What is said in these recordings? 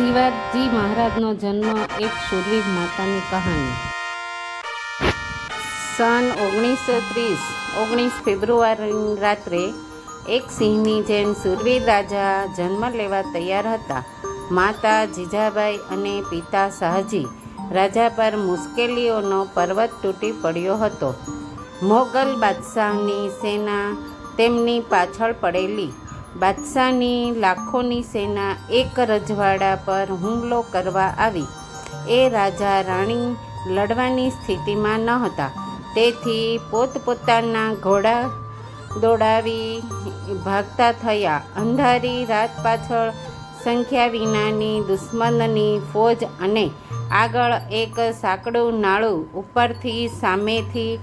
શિવાજી મહારાજનો જન્મ એક શૂરવીર માતાની કહાની. સન ઓગણીસો ત્રીસ, ઓગણીસ ફેબ્રુઆરીની રાત્રે એક સિંહની જેમ સુરવીર રાજા જન્મ લેવા તૈયાર હતા. માતા જીજાબાઈ અને પિતા શાહજી રાજા પર મુશ્કેલીઓનો પર્વત તૂટી પડ્યો હતો. મોગલ બાદશાહની સેના તેમની પાછળ પડેલી. બાદશાહની લાખોની સેના એક રજવાડા પર હુમલો કરવા આવી. એ રાજા રાણી લડવાની સ્થિતિમાં ન હતા. તેથી પોતપોતાના ઘોડા દોડાવી ભાગતા થયા. અંધારી રાત પાછળ સંખ્યા વિનાની દુશ્મનની ફોજ અને આગળ એક સાંકડું નાળું ઉપરથી સામેથી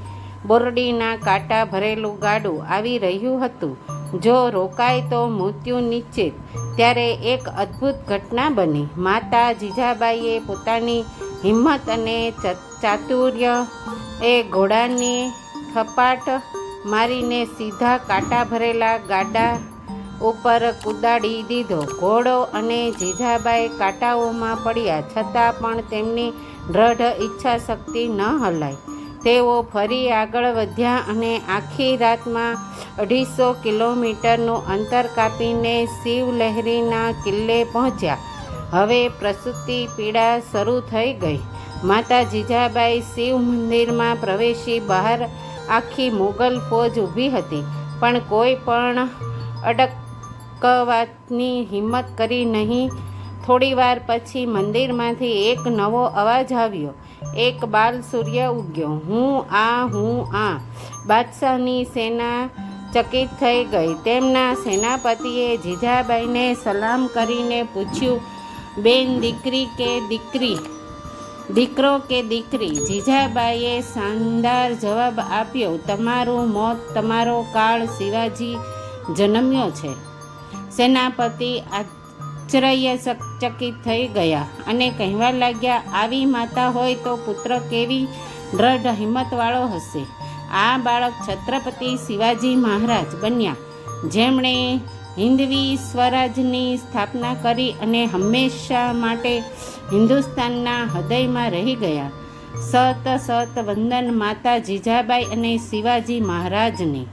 બોરડીના કાંટા ભરેલું ગાડું આવી રહ્યું હતું. જો રોકાય તો મૃત્યુ નિશ્ચિત. ત્યારે એક અદ્ભુત ઘટના બની. માતા જીજાબાઈએ પોતાની હિંમત અને ચાતુર્ય એ ઘોડાની થપાટ મારીને સીધા કાંટા ભરેલા ગાડા ઉપર કુદાડી દીધો. ઘોડો અને જીજાબાઈ કાંટાઓમાં પડ્યા. છતાં પણ તેમની દ્રઢ ઈચ્છા શક્તિ ન હલાઈ તેઓ ફરી આગળ વધ્યા અને આખી રાતમાં અઢીસો કિલોમીટરનું અંતર કાપીને શિવલહેરીના કિલ્લે પહોંચ્યા. હવે પ્રસૂતિ પીડા શરૂ થઈ ગઈ. માતા જીજાબાઈ શિવ મંદિરમાં પ્રવેશી બહાર આખી મુગલ ફોજ ઊભી હતી, પણ કોઈ પણ અડકવાની હિંમત કરી નહીં થોડીવાર પછી મંદિરમાંથી એક નવો અવાજ આવ્યો. એક બાલ સૂર્ય ઉગ્યો. હું આ હું આ. બાદશાહની સેના ચકિત થઈ ગઈ. તેમના સેનાપતિએ જીજાબાઈને સલામ કરીને પૂછ્યું, બેન, દીકરી કે દીકરી? દીકરો કે દીકરી? જીજાબાઈએ શાનદાર જવાબ આપ્યો, તમારું મોત તમારો કાળ શિવાજી જન્મ્યો છે. સેનાપતિ આશ્ચર્યચકિત થઈ ગયા અને કહેવા લાગ્યા, આવી માતા હોય તો પુત્ર કેવી દ્રઢ હિંમતવાળો હશે. આ બાળક છત્રપતિ શિવાજી મહારાજ બન્યા. જેમણે હિન્દવી સ્વરાજની સ્થાપના કરી અને હંમેશા માટે હિન્દુસ્તાનના હૃદયમાં રહી ગયા. સત સત વંદન માતા જીજાબાઈ અને શિવાજી મહારાજને.